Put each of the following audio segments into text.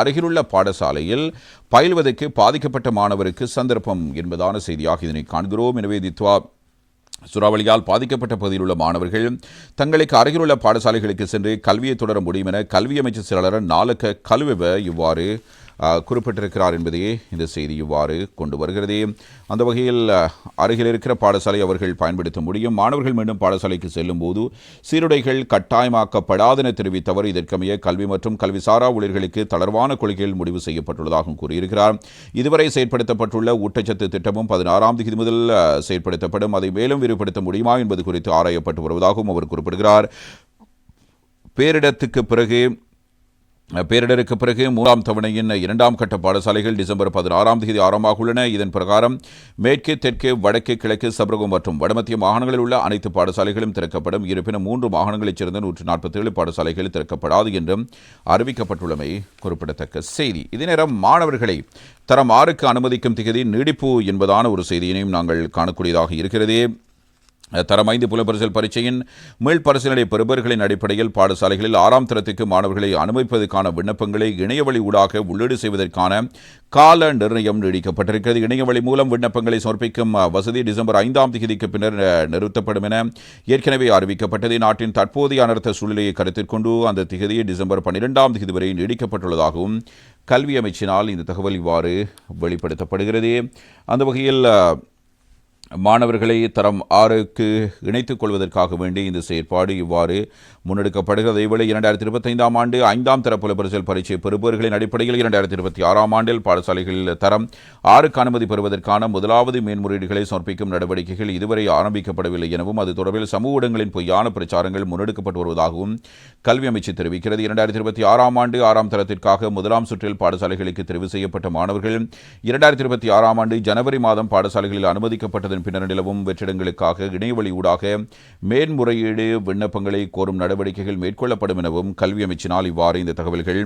அருகிலுள்ள பாடசாலையில் பயில்வதற்கு பாதிக்கப்பட்ட மாணவருக்கு சந்தர்ப்பம் என்பதான செய்தியாக இதனை காண்கிறோம். எனவே தித்வா சுறாவளியால் பாதிக்கப்பட்ட பகுதியில் உள்ள மாணவர்கள் தங்களுக்கு அருகிலுள்ள பாடசாலைகளுக்கு சென்று கல்வியை தொடர முடியும் என கல்வி அமைச்சர் செயலாளர் நாலக்க கல்விவ இவ்வாறு குறிப்பிட்டிருக்கிறார் என்பதையே இந்த செய்தி இவ்வாறு கொண்டு வருகிறது. அந்த வகையில் அருகில் இருக்கிற பாடசாலை அவர்கள் பயன்படுத்த முடியும். மாணவர்கள் மீண்டும் பாடசாலைக்கு செல்லும் போது சீருடைகள் கட்டாயமாக்கப்படாது என தெரிவித்தவர். இதற்கமைய கல்வி மற்றும் கல்விசாரா ஊழியர்களுக்கு தளர்வான கொள்கைகள் முடிவு செய்யப்பட்டுள்ளதாகவும் கூறியிருக்கிறார். இதுவரை செயற்படுத்தப்பட்டுள்ள ஊட்டச்சத்து திட்டமும் பதினாறாம் தேதி முதல் செயற்படுத்தப்படும். அதை மேலும் விரிவுபடுத்த முடியுமா என்பது குறித்து ஆராயப்பட்டு வருவதாகவும் அவர் குறிப்பிடுகிறார். பேரிடத்துக்கு பிறகு பேரிடருக்கு பிறகு மூன்றாம் தவணையின் இரண்டாம் கட்ட பாடசாலைகள் டிசம்பர் பதினாறாம் தேதி ஆரம்பமாக உள்ளன. இதன் பிரகாரம் மேற்கு தெற்கு வடக்கு கிழக்கு சபரகம் மற்றும் வடமத்திய மாகாணங்களில் உள்ள அனைத்து பாடசாலைகளும் திறக்கப்படும். இருப்பினும் மூன்று மாகாணங்களைச் சேர்ந்த நூற்று நாற்பத்தேழு பாடசாலைகள் திறக்கப்படாது என்றும் அறிவிக்கப்பட்டுள்ளமை குறிப்பிடத்தக்க செய்தி. இதே நேரம் மாணவர்களை தரம் ஆறுக்கு அனுமதிக்கும் திகதி நீடிப்பு என்பதான ஒரு செய்தியினையும் நாங்கள் காணக்கூடியதாக இருக்கிறதே. தரம் ஐந்து புலப்பரிசல் பரீட்சையின் மீள் பரிசீலனை பெறுபவர்களின் அடிப்படையில் பாடசாலைகளில் ஆறாம் தரத்துக்கு மாணவர்களை அனுமதிப்பதற்கான விண்ணப்பங்களை இணையவழி ஊடாக உள்ளீடு செய்வதற்கான கால நிர்ணயம் நீடிக்கப்பட்டிருக்கிறது. இணையவழி மூலம் விண்ணப்பங்களை சமர்ப்பிக்கும் வசதி டிசம்பர் ஐந்தாம் தேதிக்கு பின்னர் நிறுத்தப்படும் என ஏற்கனவே அறிவிக்கப்பட்டது. நாட்டின் தற்போதைய அனர்த்த சூழ்நிலையை கருத்தில் கொண்டு அந்த திகதி டிசம்பர் பன்னிரெண்டாம் தேதி வரை நீடிக்கப்பட்டுள்ளதாகவும் கல்வி அமைச்சினால் இந்த தகவல் இவ்வாறு வெளிப்படுத்தப்படுகிறது. அந்த வகையில் மாணவர்களை தரம் ஆறுக்கு இணைத்துக் கொள்வதற்காக வேண்டி இந்த செயற்பாடு இவ்வாறு முன்னெடுக்கப்படுகிறது. இதேவேளை இரண்டாயிரத்தி இருபத்தைந்தாம் ஆண்டு ஐந்தாம் தர புலப்பரிசல் பரீட்சை பெறுபவர்களின் அடிப்படையில் இரண்டாயிரத்தி இருபத்தி ஆறாம் ஆண்டில் பாடசாலைகளில் தரம் ஆறுக்கு அனுமதி பெறுவதற்கான முதலாவது மேன்முறையீடுகளை சமர்ப்பிக்கும் நடவடிக்கைகள் இதுவரை ஆரம்பிக்கப்படவில்லை எனவும் அது தொடர்பில் சமூக ஊடகங்களின் பொய்யான பிரச்சாரங்கள் முன்னெடுக்கப்பட்டு வருவதாகவும் கல்வி அமைச்சு தெரிவிக்கிறது. இரண்டாயிரத்தி இருபத்தி ஆறாம் ஆண்டு ஆறாம் தரத்திற்காக முதலாம் சுற்றில் பாடசாலைகளுக்கு தெரிவு செய்யப்பட்ட மாணவர்கள் இரண்டாயிரத்தி இருபத்தி ஆறாம் ஆண்டு ஜனவரி மாதம் பாடசாலைகளில் அனுமதிக்கப்பட்டதன் பின்னர் நிலவும் வெற்றிடங்களுக்காக இணையவழி ஊடாக மேன்முறையீடு விண்ணப்பங்களை கோரும் நடவடிக்கைகள் மேற்கொள்ளப்படும் எனவும் கல்வி அமைச்சினால் இவ்வாறு இந்த தகவல்கள்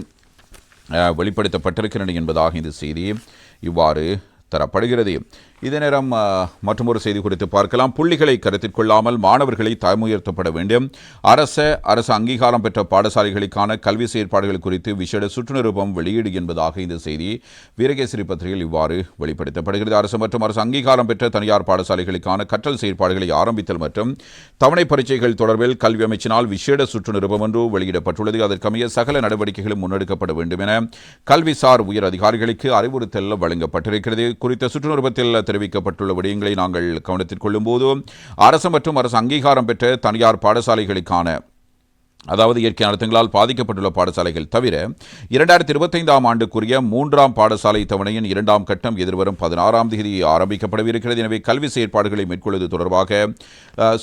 வெளிப்படுத்தப்பட்டிருக்கின்றன என்பதாக இந்த செய்தி இவ்வாறு தரப்படுகிறது. இதே நேரம் மற்றொரு செய்தி குறித்து பார்க்கலாம். புள்ளிகளை கருத்தில் கொள்ளாமல் மாணவர்களை தாய்முயர்த்தப்பட வேண்டும். அரச அரசு அங்கீகாரம் பெற்ற பாடசாலைகளுக்கான கல்வி செயற்பாடுகள் குறித்து விசேட சுற்றுநிருபம் வெளியீடு என்பதாக இந்த செய்தி வீரகேசரி பத்திரிகையில் இவ்வாறு வெளிப்படுத்தப்படுகிறது. அரசு மற்றும் அரசு அங்கீகாரம் பெற்ற தனியார் பாடசாலைகளுக்கான கற்றல் செயற்பாடுகளை ஆரம்பித்தல் மற்றும் தவணை பரீட்சைகள் தொடர்பில் கல்வி அமைச்சினால் விசேட சுற்றுநிருபம் ஒன்று வெளியிடப்பட்டுள்ளது. அதற்கமைய சகல நடவடிக்கைகளும் முன்னெடுக்கப்பட வேண்டும் என கல்விசார் உயர் அதிகாரிகளுக்கு அறிவுறுத்தல் வழங்கப்பட்டிருக்கிறது. குறித்த சுற்றுநிருபத்தில் தெரிவிக்கப்பட்டுள்ள விடயங்களை நாங்கள் கவனத்தில் கொள்ளும்போது அரசு மற்றும் அரசு அங்கீகாரம் பெற்ற தனியார் பாடசாலைகளுக்கான அதாவது இயற்கை அழுத்தங்களால் பாதிக்கப்பட்டுள்ள பாடசாலைகள் தவிர இரண்டாயிரத்தி இருபத்தைந்தாம் ஆண்டுக்குரிய மூன்றாம் பாடசாலை தவணையின் இரண்டாம் கட்டம் எதிர்வரும் பதினாறாம் தேதி ஆரம்பிக்கப்படவிருக்கிறது. எனவே கல்வி செயற்பாடுகளை மேற்கொள்வது தொடர்பாக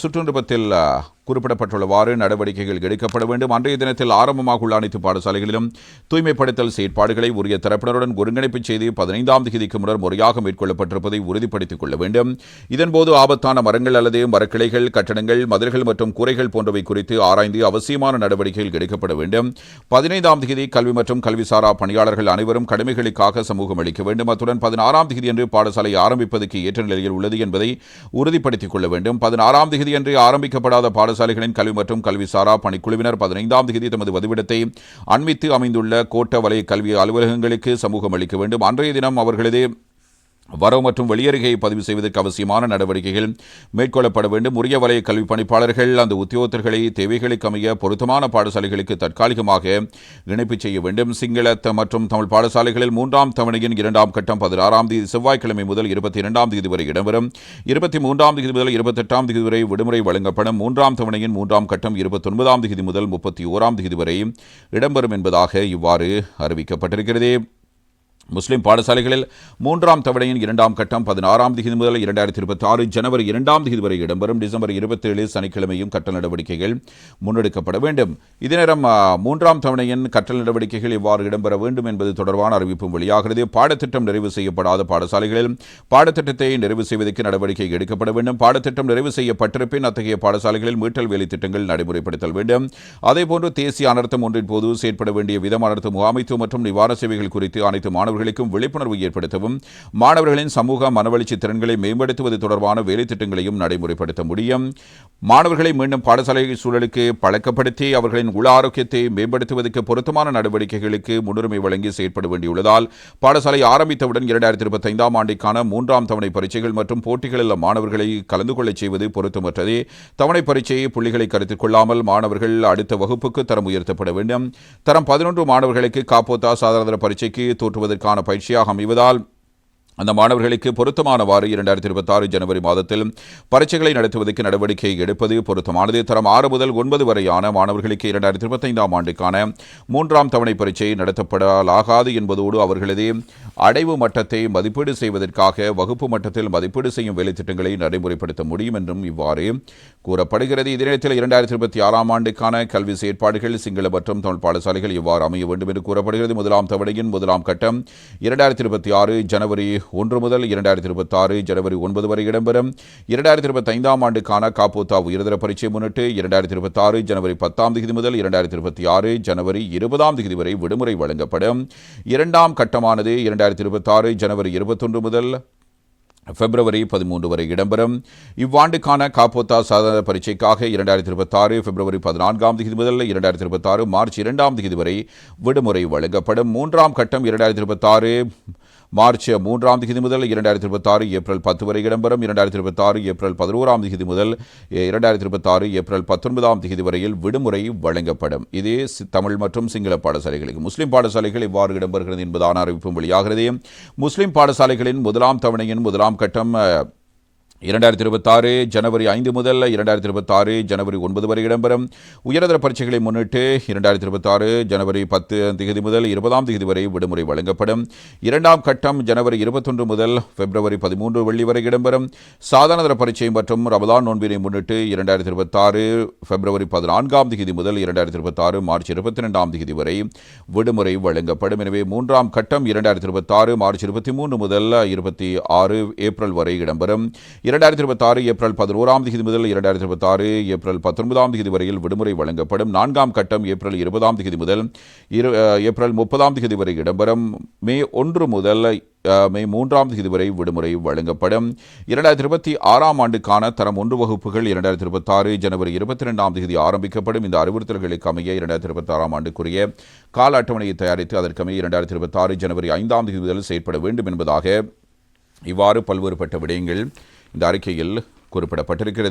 சுற்றுநிருபத்தில் குறிப்பிடப்பட்டுள்ளவாறு நடவடிக்கைகள் எடுக்கப்பட வேண்டும். அன்றைய தினத்தில் ஆரம்பமாக உள்ள அனைத்து பாடசாலைகளிலும் தூய்மைப்படுத்தல் செயற்பாடுகளை உரிய தரப்பினருடன் ஒருங்கிணைப்பு செய்து பதினைந்தாம் தேதிக்கு முன்னர் முறையாக மேற்கொள்ளப்பட்டிருப்பதை உறுதிப்படுத்திக் கொள்ள வேண்டும். இதன்போது ஆபத்தான மரங்கள் அல்லது மரக்கிளைகள் கட்டடங்கள் மதில்கள் மற்றும் கூரைகள் போன்றவை குறித்து ஆராய்ந்து அவசியமான நடவடிக்கைகள் எடுக்கப்பட வேண்டும். பதினைந்தாம் தேதி கல்வி மற்றும் கல்விசாரா பணியாளர்கள் அனைவரும் கடமைகளுக்காக சமூகம் அளிக்க வேண்டும். அத்துடன் பதினாறாம் தேதி அன்று பாடசாலை ஆரம்பிப்பதற்கு ஏற்ற நிலையில் உள்ளது என்பதை உறுதிப்படுத்திக் கொள்ள வேண்டும். பதினாறாம் தேதி அன்று ஆரம்பிக்கப்படாத பாடசாலைகளின் கல்வி மற்றும் கல்விசாரா பணிக்குழுவினர் பதினைந்தாம் தேதி தமது வதிவிடத்தை அண்மித்து அமைந்துள்ள கோட்ட வலய கல்வி அலுவலகங்களுக்கு சமூகம் அளிக்க வேண்டும். அன்றைய தினம் அவர்களது வரவு மற்றும் வெளியேறுகையை பதிவு செய்வதற்கு அவசியமான நடவடிக்கைகள் மேற்கொள்ளப்பட வேண்டும். உரிய வலய கல்வி பணிப்பாளர்கள் அந்த உத்தியோகத்தர்களை தேவைகளுக்கு அமைய பொருத்தமான பாடசாலைகளுக்கு தற்காலிகமாக இணைப்பு செய்ய வேண்டும். சிங்கள மற்றும் தமிழ் பாடசாலைகளில் மூன்றாம் தவணையின் இரண்டாம் கட்டம் பதினாறாம் தேதி செவ்வாய்க்கிழமை முதல் இருபத்தி இரண்டாம் தேதி வரை இடம்பெறும். இருபத்தி மூன்றாம் தேதி முதல் இருபத்தெட்டாம் தேதி வரை விடுமுறை வழங்கப்படும். மூன்றாம் தவணையின் மூன்றாம் கட்டம் இருபத்தொன்பதாம் தேதி முதல் முப்பத்தி ஓராம் தேதி வரை இடம்பெறும் என்பதாக இவ்வாறு அறிவிக்கப்பட்டிருக்கிறது. முஸ்லிம் பாடசாலைகளில் மூன்றாம் தவணையின் இரண்டாம் கட்டம் பதினாறாம் தேதி முதல் இரண்டாயிரத்தி இருபத்தி ஆறு ஜனவரி இரண்டாம் தேதி வரை இடம்பெறும். டிசம்பர் இருபத்தேழு சனிக்கிழமையும் கட்ட நடவடிக்கைகள் முன்னெடுக்கப்பட வேண்டும். இதே நேரம் மூன்றாம் தவணையின் கட்ட நடவடிக்கைகள் இவ்வாறு இடம்பெற வேண்டும் என்பது தொடர்பான அறிவிப்பும் வெளியாகிறது. பாடத்திட்டம் நிறைவு செய்யப்படாத பாடசாலைகளில் பாடத்திட்டத்தை நிறைவு செய்வதற்கு நடவடிக்கை எடுக்கப்பட வேண்டும். பாடத்திட்டம் நிறைவு செய்யப்பட்டிருப்பின் அத்தகைய பாடசாலைகளில் மீட்டல் வேலை திட்டங்கள் நடைமுறைப்படுத்தல் வேண்டும். அதேபோன்று தேசிய அனர்த்தம் ஒன்றின் போது செயற்பட வேண்டிய விதம் அனர்த்த முகாமைத்துவம் மற்றும் நிவாரண சேவைகள் குறித்து அனைத்து மாணவர் மாணவர்களுக்கும் விழிப்புணர்வு ஏற்படுத்தவும் மாணவர்களின் சமூக மனவளர்ச்சி திறன்களை மேம்படுத்துவது தொடர்பான வேலை திட்டங்களையும் நடைமுறைப்படுத்த முடியும். மாணவர்களை மீண்டும் பாடசாலை சூழலுக்கு பழக்கப்படுத்தி அவர்களின் உள ஆரோக்கியத்தை மேம்படுத்துவதற்கு பொருத்தமான நடவடிக்கைகளுக்கு முன்னுரிமை வழங்கி செயற்பட வேண்டியுள்ளதால் பாடசாலை ஆரம்பித்தவுடன் இரண்டாயிரத்தி இருபத்தி ஐந்தாம் ஆண்டிற்கான மூன்றாம் தவணை பரீட்சைகள் மற்றும் போட்டிகளில் மாணவர்களை கலந்து கொள்ளச் செய்வது பொருத்தமற்றதே. தவணை பரீட்சையை புள்ளிகளை கருத்தில் கொள்ளாமல் மாணவர்கள் அடுத்த வகுப்புக்கு தரம் உயர்த்தப்பட வேண்டும். தரம் பதினொன்று மாணவர்களுக்கு காப்போத்தா சாதாரண பரீட்சைக்கு தோற்றுவதற்கு தோற்றுவதற்கான பயிற்சியாக அமைவதால் அந்த மாணவர்களுக்கு பொருத்தமானவாறு இரண்டாயிரத்தி இருபத்தாறு ஜனவரி மாதத்தில் பரீட்சைகளை நடத்துவதற்கு நடவடிக்கை எடுப்பது பொருத்தமானது. தரம் ஆறு முதல் ஒன்பது வரையான மாணவர்களுக்கு இரண்டாயிரத்தி இருபத்தைந்தாம் ஆண்டுக்கான மூன்றாம் தவணை பரீட்சை நடத்தப்படலாகாது என்பதோடு அவர்களது அடைவு மட்டத்தை மதிப்பீடு செய்வதற்காக வகுப்பு மட்டத்தில் மதிப்பீடு செய்யும் வேலைத்திட்டங்களை நடைமுறைப்படுத்த முடியும் என்றும் இவ்வாறு கூறப்படுகிறது. இதே இரண்டாயிரத்தி இருபத்தி ஆறாம் ஆண்டுக்கான கல்வி செயற்பாடுகள் சிங்கள மற்றும் தமிழ் பாடசாலைகள் இவ்வாறு அமைய வேண்டும் என்று கூறப்படுகிறது. முதலாம் தவணையின் முதலாம் கட்டம் இரண்டாயிரத்தி இருபத்தி ஆறு ஜனவரி ஒன்று முதல் இரண்டாயிரத்தி இருபத்தி ஆறு ஜனவரி ஒன்பது வரை இடம்பெறும். இரண்டாயிரத்தி இருபத்தி ஐந்தாம் ஆண்டுக்கான காப்போத்தா உயர்தர பரீட்சை முன்னிட்டு இரண்டாயிரத்தி இருபத்தி ஆறு ஜனவரி பத்தாம் தேதி முதல் இரண்டாயிரத்தி இருபத்தி ஆறு ஜனவரி இருபதாம் தேதி வரை விடுமுறை வழங்கப்படும். இரண்டாம் கட்டமானது இரண்டாயிரத்தி இருபத்தி ஆறு ஜனவரி இருபத்தொன்று முதல் பிப்ரவரி பதிமூன்று வரை இடம்பெறும். இவ்வாண்டுக்கான காப்போத்தா சாதாரண பரீட்சைக்காக இரண்டாயிரத்தி இருபத்தாறு பிப்ரவரி பதினான்காம் தேதி முதல் இரண்டாயிரத்தி இருபத்தாறு மார்ச் இரண்டாம் தேதி வரை விடுமுறை வழங்கப்படும். மூன்றாம் கட்டம் இரண்டாயிரத்தி இருபத்தாறு மார்ச் மூன்றாம் தேதி முதல் இரண்டாயிரத்தி இருபத்தாறு ஏப்ரல் பத்து வரை இடம்பெறும். இரண்டாயிரத்தி இருபத்தாறு ஏப்ரல் பதினோராம் தேதி முதல் இரண்டாயிரத்தி இருபத்தாறு ஏப்ரல் பத்தொன்பதாம் தேதி வரையில் விடுமுறை வழங்கப்படும். இது சி- தமிழ் மற்றும் சிங்கள பாடசாலைகளுக்கு. முஸ்லீம் பாடசாலைகள் இவ்வாறு இடம்பெறுகிறது என்பதான அறிவிப்பும் வெளியாகிறது. முஸ்லீம் பாடசாலைகளின் முதலாம் தவணையின் முதலாம் கட்டம் இரண்டாயிரத்தி இருபத்தாறு ஜனவரி ஐந்து முதல் இரண்டாயிரத்தி இருபத்தாறு ஜனவரி ஒன்பது வரை இடம்பெறும். உயர்தர பரீட்சைகளை முன்னிட்டு இரண்டாயிரத்தி இருபத்தாறு ஜனவரி பத்து திகதி முதல் இருபதாம் தேதி வரை விடுமுறை வழங்கப்படும். இரண்டாம் கட்டம் ஜனவரி இருபத்தொன்று முதல் பிப்ரவரி பதிமூன்று வெள்ளி வரை இடம்பெறும். சாதாரண பரீட்சை மற்றும் ரமதான் நோன்பினை முன்னிட்டு இரண்டாயிரத்தி இருபத்தாறு பிப்ரவரி பதினான்காம் தேதி முதல் இரண்டாயிரத்தி இருபத்தாறு மார்ச் இருபத்தி ரெண்டாம் தேதி வரை விடுமுறை வழங்கப்படும். எனவே மூன்றாம் கட்டம் இரண்டாயிரத்தி இருபத்தாறு மார்ச் இருபத்தி மூன்று முதல் இருபத்தி ஆறு ஏப்ரல் வரை இடம்பெறும். இரண்டாயிரத்தி இருபத்தாறு ஏப்ரல் பதினோராம் தேதி முதல் இரண்டாயிரத்தி இருபத்தாறு ஏப்ரல் பத்தொன்பதாம் தேதி வரையில் விடுமுறை வழங்கப்படும். நான்காம் கட்டம் ஏப்ரல் இருபதாம் தேதி முதல் இரு ஏப்ரல் முப்பதாம் தேதி வரை இடம்பெறும். மே ஒன்று முதல் மே மூன்றாம் தேதி வரை விடுமுறை வழங்கப்படும். இரண்டாயிரத்தி இருபத்தி ஆறாம் ஆண்டுக்கான தரம் ஒன்று வகுப்புகள் இரண்டாயிரத்தி இருபத்தாறு ஜனவரி இருபத்தி ரெண்டாம் தேதி ஆரம்பிக்கப்படும். இந்த அறிவுறுத்தல்களுக்கு அமைய இரண்டாயிரத்தி இருபத்தாறாம் ஆண்டுக்குரிய கால அட்டவணையை தயாரித்து அதற்கமைய இரண்டாயிரத்தி இருபத்தாறு ஜனவரி ஐந்தாம் தேதி முதல் செயற்பட வேண்டும் என்பதாக இவ்வாறு பல்வேறுபட்ட விடயங்கள் இந்த அறிக்கையில் குறிப்பிடப்பட்டிருக்கிறது.